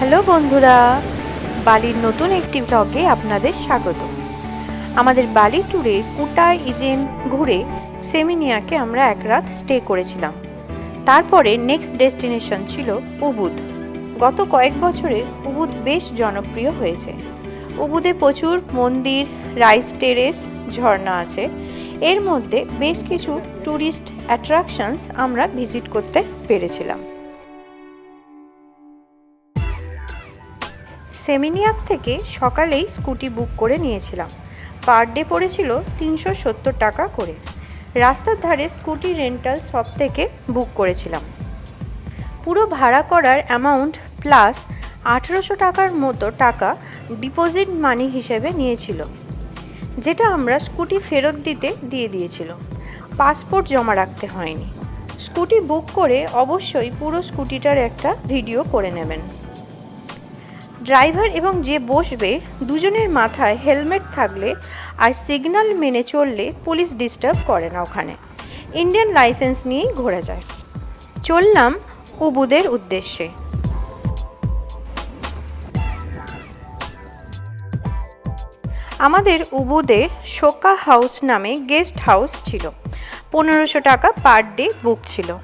Hello বন্ধুরা, বালির নতুন একটি ব্লগে আপনাদের স্বাগত। আমাদের বালি ট্যুরে কুটা, ইজেন ঘুরে সেমিনিয়াকে আমরা এক রাত স্টে করেছিলাম। তারপরে নেক্সট ডেস্টিনেশন ছিল উবুদ। গত কয়েক বছরে উবুদ বেশ জনপ্রিয় হয়েছে। উবুদে প্রচুর মন্দির রাইস টেরেস ঝর্ণা আছে। এর মধ্যে বেশ কিছু ট্যুরিস্ট অ্যাট্রাকশনস আমরা ভিজিট করতে পেরেছিলাম। সেমিনিয়াক থেকে সকালেই স্কুটি বুক করে নিয়েছিলাম। পার ডে পড়েছিল তিনশো সত্তর টাকা করে। রাস্তার ধারে স্কুটি রেন্টাল শপ থেকে বুক করেছিলাম। পুরো ভাড়া করার অ্যামাউন্ট প্লাস আঠেরোশো টাকার মতো টাকা ডিপোজিট মানি হিসেবে নিয়েছিল, যেটা আমরা স্কুটি ফেরত দিতে দিয়ে দিয়েছিল। পাসপোর্ট জমা রাখতে হয়নি। স্কুটি বুক করে অবশ্যই পুরো স্কুটিটার একটা ভিডিও করে নেবেন। ড্রাইভার এবং যে বসবে দুজনের মাথায় হেলমেট থাকলে আর সিগন্যাল মেনে চললে পুলিশ ডিস্টার্ব করে না ওখানে। ইন্ডিয়ান লাইসেন্স নিয়েই ঘোরা যায়। চললাম উবুদের উদ্দেশ্যে। আমাদের উবুদে শোকা হাউস নামে গেস্ট হাউস ছিল। পনেরোশো টাকা পার ডে বুক ছিল।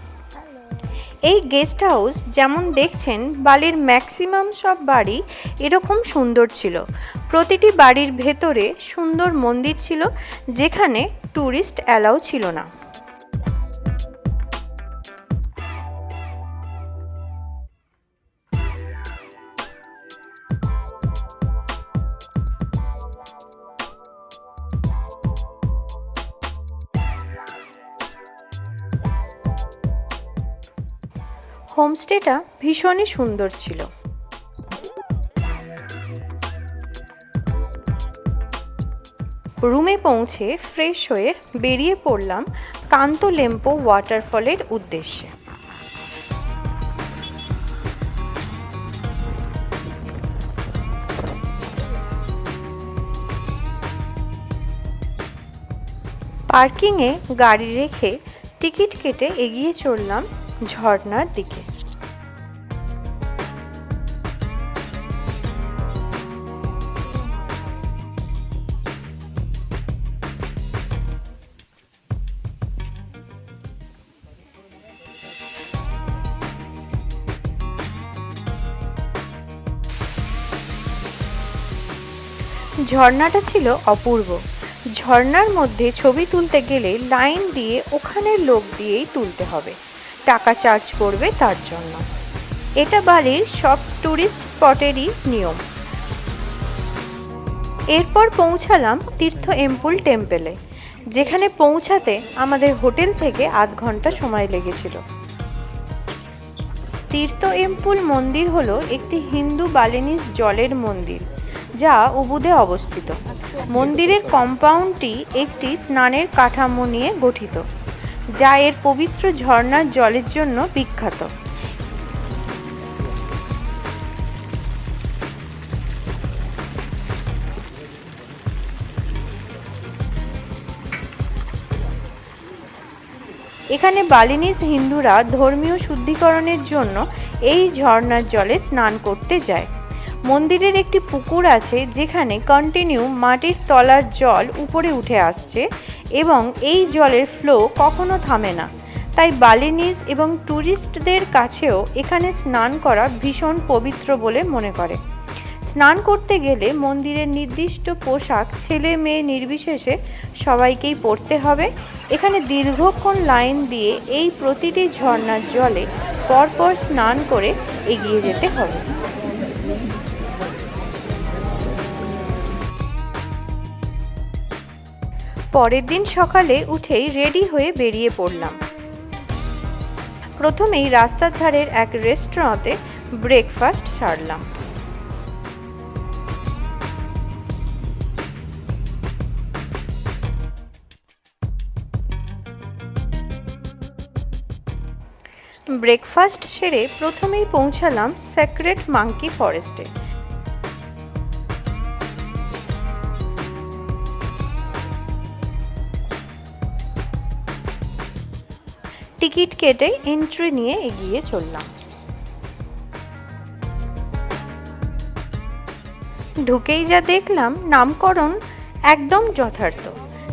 এই গেস্ট হাউস যেমন দেখছেন, বালির ম্যাক্সিমাম সব বাড়ি এরকম সুন্দর ছিল। প্রতিটি বাড়ির ভেতরে সুন্দর মন্দির ছিল, যেখানে ট্যুরিস্ট অ্যালাউ ছিল না। হোমস্টেটা ভীষণই সুন্দর ছিল। রুমে পৌঁছে ফ্রেশ হয়ে বেরিয়ে পড়লাম কান্তলেম্পো ওয়াটারফলের উদ্দেশ্যে। পার্কিংয়ে গাড়ি রেখে টিকিট কেটে এগিয়ে চললাম ঝর্ণার দিকে। ঝর্ণাটা ছিল অপূর্ব। ঝর্ণার মধ্যে ছবি তুলতে গেলে লাইন দিয়ে ওখানের লোক দিয়েই তুলতে হবে। টাকা চার্জ করবে তার জন্য। এটা বালির সব ট্যুরিস্ট স্পটেরই নিয়ম। এরপর পৌঁছালাম তীর্থ এম্পুল টেম্পেলে, যেখানে পৌঁছাতে আমাদের হোটেল থেকে আধ ঘণ্টা সময় লেগেছিল। তীর্থ এম্পুল মন্দির হলো একটি হিন্দু বালেনিস জলের মন্দির, যা উবুদে অবস্থিত। মন্দিরের কম্পাউন্ডটি একটি স্নানের কাঠামো নিয়ে গঠিত। যা এর পবিত্র ঝর্ণার জলের জন্য বিখ্যাত। এখানে বালিনিস হিন্দুরা ধর্মীয় শুদ্ধিকরণের জন্য এই ঝর্ণার জলে স্নান করতে যায়। মন্দিরের একটি পুকুর আছে যেখানে কন্টিনিউ মাটির তলার জল উপরে উঠে আসছে এবং এই জলের ফ্লো কখনো থামে না। তাই বালিনিজ এবং ট্যুরিস্টদের কাছেও এখানে স্নান করা ভীষণ পবিত্র বলে মনে করে। স্নান করতে গেলে মন্দিরের নির্দিষ্ট পোশাক ছেলে মেয়ে নির্বিশেষে সবাইকেই পরতে হবে। এখানে দীর্ঘক্ষণ লাইন দিয়ে এই প্রতিটি ঝর্ণার জলে পরপর স্নান করে এগিয়ে যেতে হবে। পরের দিন সকালে উঠেই রেডি হয়ে বেরিয়ে পড়লাম। প্রথমেই রাস্তার ধারের এক রেস্টুরেন্টে ব্রেকফাস্ট সারলাম। ব্রেকফাস্ট সেরে প্রথমেই পৌঁছালাম সেক্রেট মাঙ্কি ফরেস্টে। টিকিট কেটে এন্ট্রি নিয়ে এগিয়ে চললাম। ঢুকেই যা দেখলাম, নামকরণ একদম যথার্থ।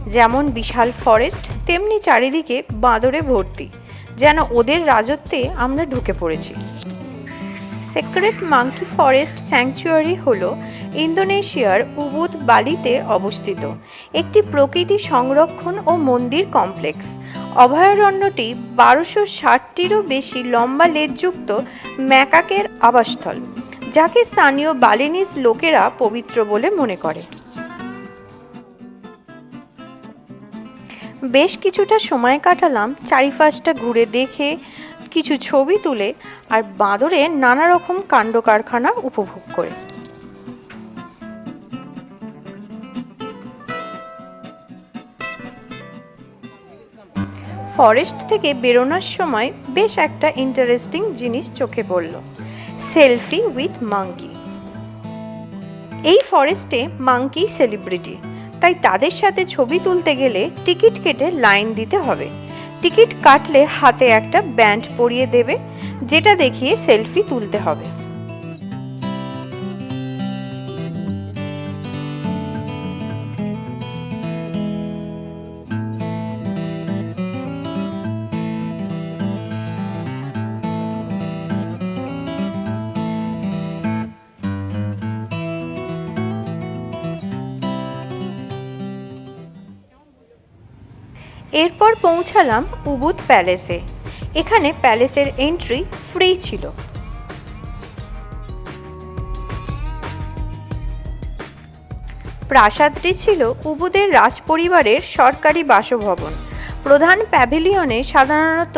যেমন বিশাল ফরেস্ট, তেমনি চারিদিকে বাঁদরে ভর্তি। যেন ওদের রাজত্বে আমরা ঢুকে পড়েছি। সেক্রেট মাঙ্কি ফরেস্ট স্যাংচুয়ারি হল ইন্দোনেশিয়ার উবুদ বালিতে অবস্থিত। একটি প্রকৃতি সংরক্ষণ ও মন্দির কমপ্লেক্স। অভয়ারণ্যটি বারোশো ষাটটিরও বেশি লম্বা লেজযুক্ত ম্যাকাকের আবাসস্থল, যাকে স্থানীয় বালিনিজ লোকেরা পবিত্র বলে মনে করে। বেশ কিছুটা সময় কাটালাম চারিপাশটা ঘুরে দেখে, কিছু ছবি তুলে আর বাঁদরের নানা রকম কাণ্ড কারখানা উপভোগ করে। ফরেস্ট থেকে বেরোনোর সময় বেশ একটা ইন্টারেস্টিং জিনিস চোখে পড়ল, সেলফি উইথ মাঙ্কি। এই ফরেস্টে মাঙ্কি সেলিব্রিটি, তাই তাদের সাথে ছবি তুলতে গেলে টিকিট কেটে লাইন দিতে হবে। টিকিট কাটলে হাতে একটা ব্যান্ড পরিয়ে দেবে, যেটা দেখিয়ে সেলফি তুলতে হবে। এরপর পৌঁছালাম উবুদ প্যালেসে। এখানে প্যালেসের এন্ট্রি ফ্রি ছিল। প্রাসাদটি ছিল উবুদের রাজপরিবারের সরকারি বাসভবন। প্রধান প্যাভিলিয়নে সাধারণত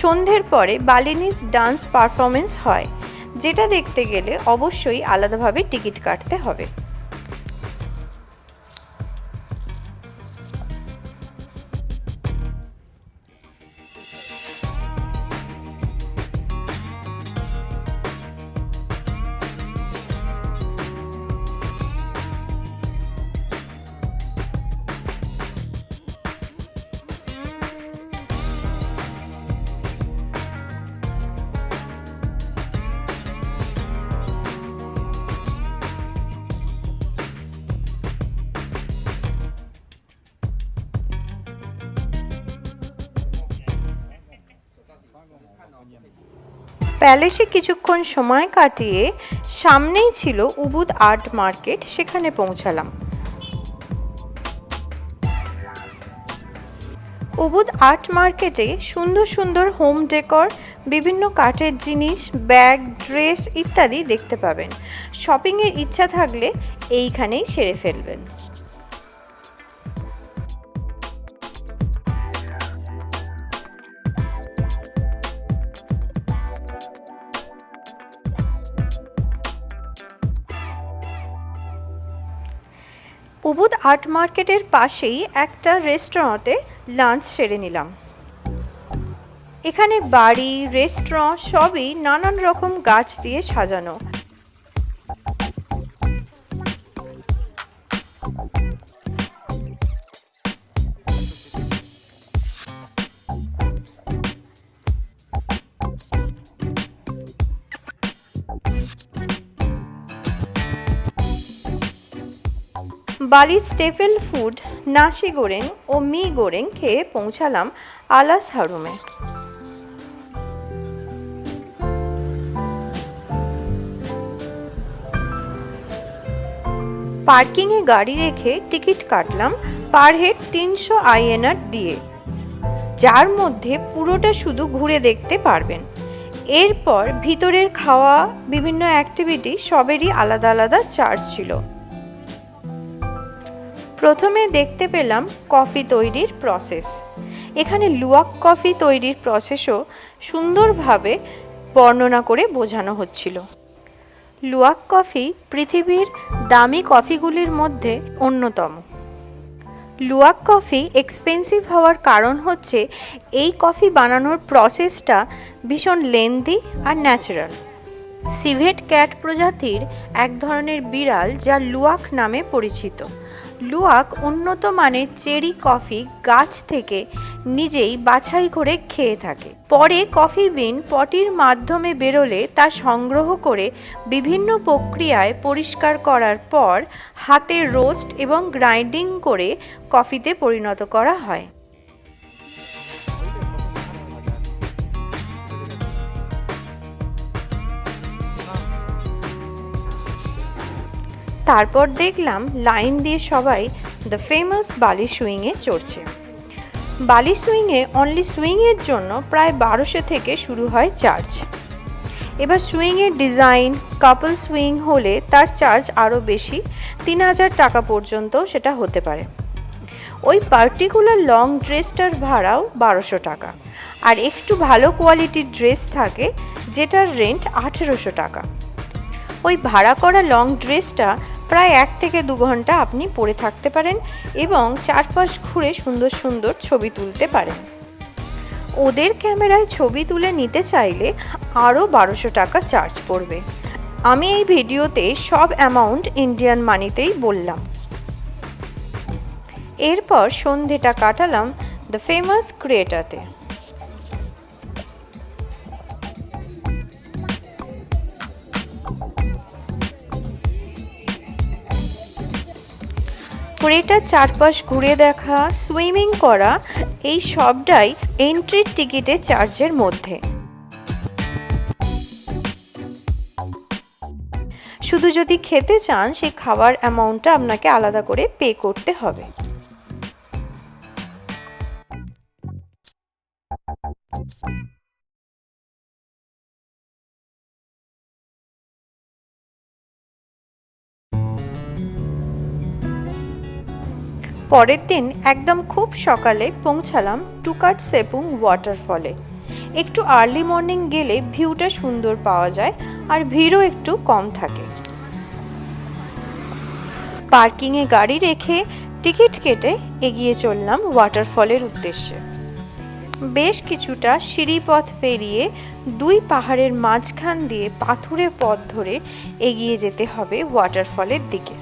সন্ধ্যের পরে বালিনিস ডান্স পারফরমেন্স হয়, যেটা দেখতে গেলে অবশ্যই আলাদাভাবে টিকিট কাটতে হবে। প্যালেসে কিছুক্ষণ সময় কাটিয়ে সামনেই ছিল উবুদ আর্ট মার্কেট, সেখানে পৌঁছালাম। উবুদ আর্ট মার্কেটে সুন্দর সুন্দর হোম ডেকর, বিভিন্ন কাঠের জিনিস, ব্যাগ, ড্রেস ইত্যাদি দেখতে পাবেন। শপিংয়ের ইচ্ছা থাকলে এইখানেই সেরে ফেলবেন। উবুদ আর্ট মার্কেটের পাশেই একটা রেস্টুরেন্টে লাঞ্চ সেরে নিলাম। এখানে বাড়ি রেস্টুরেন্ট সবই নানান রকম গাছ দিয়ে সাজানো। বালির স্টেপল ফুড, নাসি গোরেং ও মি গোরেং খেয়ে পৌঁছালাম আলাস হারুমে। পার্কিংয়ে গাড়ি রেখে টিকিট কাটলাম পার হেড তিনশো আইএনআর দিয়ে। যার মধ্যে পুরোটা শুধু ঘুরে দেখতে পারবেন। এরপর ভিতরের খাওয়া, বিভিন্ন অ্যাক্টিভিটি সবেরই আলাদা আলাদা চার্জ ছিল। প্রথমে দেখতে পেলাম কফি তৈরির প্রসেস এখানে লুয়াক কফি তৈরির প্রসেসও সুন্দরভাবে বর্ণনা করে বোঝানো হচ্ছিল। লুয়াক কফি পৃথিবীর দামি কফিগুলির মধ্যে অন্যতম। লুয়াক কফি এক্সপেন্সিভ হওয়ার কারণ হচ্ছে এই কফি বানানোর প্রসেসটা ভীষণ লেন্দি আর ন্যাচারাল সিভেট ক্যাট প্রজাতির এক ধরনের বিড়াল যা লুয়াক নামে পরিচিত। লুয়াক উন্নত মানের চেরি কফি গাছ থেকে নিজেই বাছাই করে খেয়ে থাকে। পরে কফি বিন পটির মাধ্যমে বেরোলে তা সংগ্রহ করে বিভিন্ন প্রক্রিয়ায় পরিষ্কার করার পর হাতে রোস্ট এবং গ্রাইন্ডিং করে কফিতে পরিণত করা হয়। তারপর দেখলাম লাইন দিয়ে সবাই দ্য ফেমাস বালি সুইংয়ে চড়ছে। বালি সুইংয়ে অনলি সুইংয়ের জন্য প্রায় বারোশো থেকে শুরু হয় চার্জ এবার সুইংয়ের ডিজাইন কাপল সুইং হলে তার চার্জ আরও বেশি, তিন হাজার টাকা পর্যন্ত সেটা হতে পারে। ওই পার্টিকুলার লং ড্রেসটার ভাড়াও বারোশো টাকা। আর একটু ভালো কোয়ালিটির ড্রেস থাকে, যেটার রেন্ট আঠেরোশো টাকা। ওই ভাড়া করা লং ড্রেসটা প্রায় এক থেকে দু ঘণ্টা আপনি পরে থাকতে পারেন এবং চারপাশ ঘুরে সুন্দর সুন্দর ছবি তুলতে পারেন। ওদের ক্যামেরায় ছবি তুলে নিতে চাইলে আরও বারোশো টাকা চার্জ পড়বে। আমি এই ভিডিওতে সব অ্যামাউন্ট ইন্ডিয়ান মানিতেই বললাম। এরপর সন্ধেটা কাটালাম দ্য ফেমাস ক্রিয়েটাতে ক্রেটার চারপাশ ঘুরে দেখা, সুইমিং করা, এই সবটাই এন্ট্রির টিকিটের চার্জের মধ্যে। শুধু যদি খেতে চান সেই খাবার অ্যামাউন্টটা আপনাকে আলাদা করে পে করতে হবে। পরের দিন একদম খুব সকালে পৌঁছালাম টুকাট সেপুং ওয়াটারফলে। একটু আর্লি মর্নিং গেলে ভিউটা সুন্দর পাওয়া যায় আর ভিড়ও একটু কম থাকে। পার্কিংয়ে গাড়ি রেখে টিকিট কেটে এগিয়ে চললাম ওয়াটারফলের উদ্দেশ্যে। বেশ কিছুটা সিঁড়িপথ পেরিয়ে দুই পাহাড়ের মাঝখান দিয়ে পাথুরে পথ ধরে এগিয়ে যেতে হবে ওয়াটারফলের দিকে।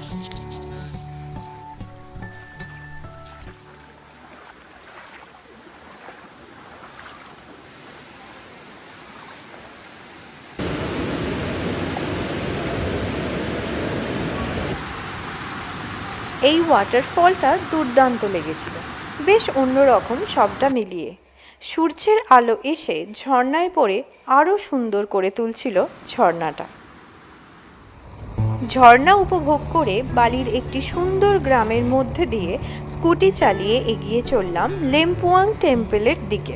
এই ওয়াটারফলটা দুর্দান্ত লেগেছিল। বেশ অন্যরকম সবটা মিলিয়ে। সূর্যের আলো এসে ঝর্ণায় পড়ে আরও সুন্দর করে তুলছিল ঝর্ণাটা। ঝর্ণা উপভোগ করে বালির একটি সুন্দর গ্রামের মধ্যে দিয়ে স্কুটি চালিয়ে এগিয়ে চললাম লেম্পুয়াং টেম্পেলের দিকে।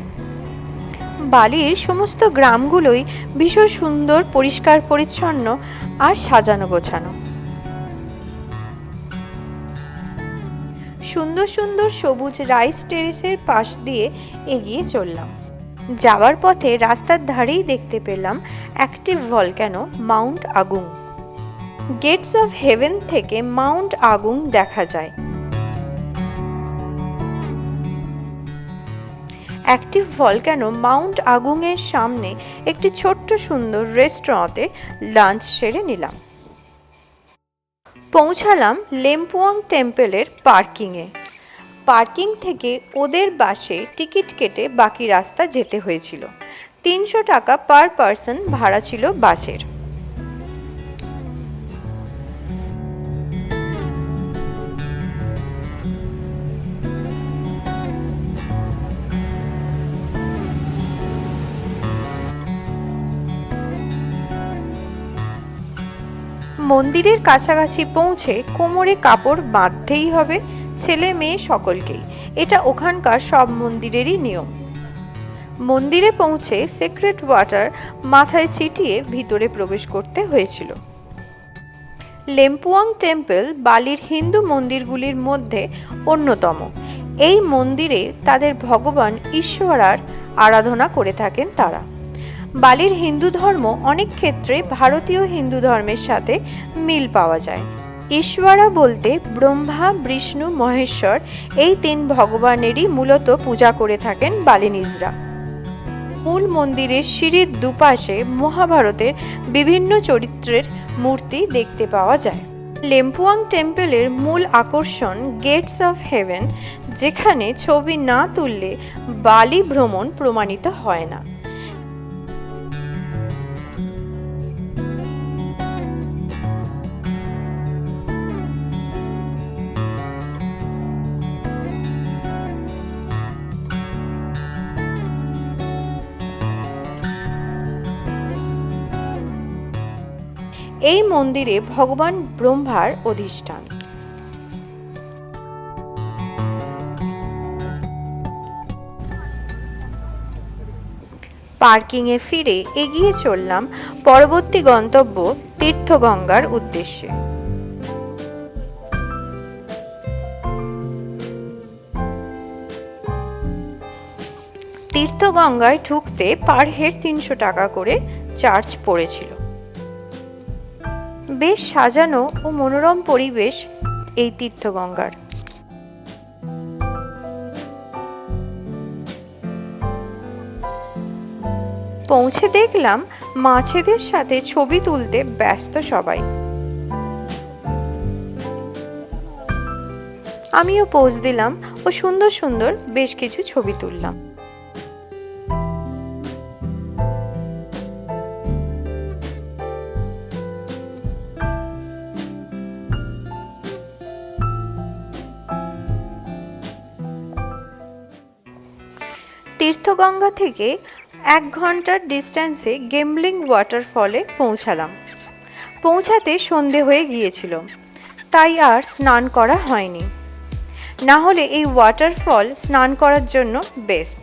বালির সমস্ত গ্রামগুলোই ভীষণ সুন্দর, পরিষ্কার, পরিচ্ছন্ন আর সাজানো গোছানো। সুন্দর সুন্দর সবুজ রাইস টেরেসের পাশ দিয়ে এগিয়ে চললাম। যাওয়ার পথে রাস্তার ধারেই দেখতে পেলাম active volcano mount Agung gates of heaven থেকে মাউন্ট আগুং দেখা যায়। অ্যাক্টিভ ভলক্যানো মাউন্ট আগুংয়ের সামনে একটি ছোট্ট সুন্দর রেস্টুরেন্টে লাঞ্চ সেরে নিলাম। পৌঁছালাম লেম্পুয়াং টেম্পেলের পার্কিংয়ে। পার্কিং থেকে ওদের বাসে টিকিট কেটে বাকি রাস্তা যেতে হয়েছিল। তিনশো টাকা পার পার্সন ভাড়া ছিল বাসের। মন্দিরের কাছাকাছি পৌঁছে কোমরে কাপড় বাঁধতেই হবে ছেলে মেয়ে সকলকেই। এটা ওখানকার সব মন্দিরেরই নিয়ম। মন্দিরে পৌঁছে সিক্রেট ওয়াটার মাথায় ছিটিয়ে ভিতরে প্রবেশ করতে হয়েছিল। লেম্পুয়াং টেম্পল বালির হিন্দু মন্দিরগুলির মধ্যে অন্যতম। এই মন্দিরে তাদের ভগবান ঈশ্বরার আরাধনা করে থাকেন তারা। বালির হিন্দু ধর্ম অনেক ক্ষেত্রে ভারতীয় হিন্দু ধর্মের সাথে মিল পাওয়া যায়। ঈশ্বরা বলতে ব্রহ্মা, বিষ্ণু, মহেশ্বর, এই তিন ভগবানেরই মূলত পূজা করে থাকেন বালিনিজরা মূল মন্দিরের সিঁড়ির দুপাশে মহাভারতের বিভিন্ন চরিত্রের মূর্তি দেখতে পাওয়া যায়। লেম্পুয়াং টেম্পলের মূল আকর্ষণ গেটস অফ হেভেন, যেখানে ছবি না তুললে বালি ভ্রমণ প্রমাণিত হয় না। এই মন্দিরে ভগবান ব্রহ্মার অধিষ্ঠান। পার্কিংয়ে ফিরে এগিয়ে চললাম পরবর্তী গন্তব্য তীর্থগঙ্গার উদ্দেশ্যে। তীর্থগঙ্গায় ঢুকতে পার হেড তিনশো টাকা করে চার্জ পড়েছিল। বেশ সাজানো ও মনোরম পরিবেশ এই তীর্থগঙ্গার। পৌঁছে দেখলাম মাছেদের সাথে ছবি তুলতে ব্যস্ত সবাই। আমিও পোজ দিলাম ও সুন্দর সুন্দর বেশ কিছু ছবি তুললাম। তীর্থগঙ্গা থেকে এক ঘণ্টার ডিস্ট্যান্সে গেমলিং ওয়াটারফলে পৌঁছালাম। পৌঁছাতে সন্ধে হয়ে গিয়েছিল। তাই আর স্নান করা হয়নি। না হলে এই ওয়াটারফল স্নান করার জন্য বেস্ট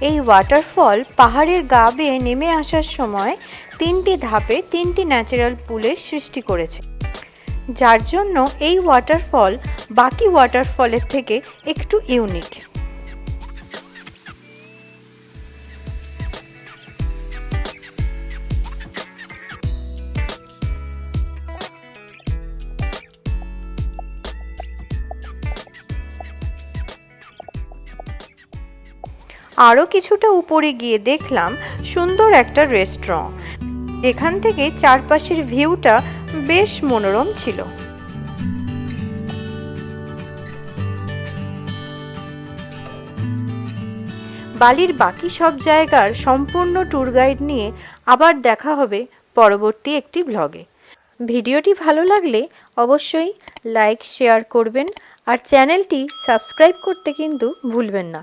এই ওয়াটারফল পাহাড়ের গা বেয়ে নেমে আসার সময় তিনটি ধাপে তিনটি ন্যাচারাল পুলের সৃষ্টি করেছে। যার জন্য এই ওয়াটারফল বাকি ওয়াটারফলের থেকে একটু ইউনিক আরও কিছুটা উপরে গিয়ে দেখলাম সুন্দর একটা রেস্টুরেন্ট। যেখান থেকে চারপাশের ভিউটা বেশ মনোরম ছিল। বালির বাকি সব জায়গার সম্পূর্ণ ট্যুর গাইড নিয়ে আবার দেখা হবে পরবর্তী একটি ব্লগে। ভিডিওটি ভালো লাগলে অবশ্যই লাইক, শেয়ার করবেন আর চ্যানেলটি সাবস্ক্রাইব করতে কিন্তু ভুলবেন না।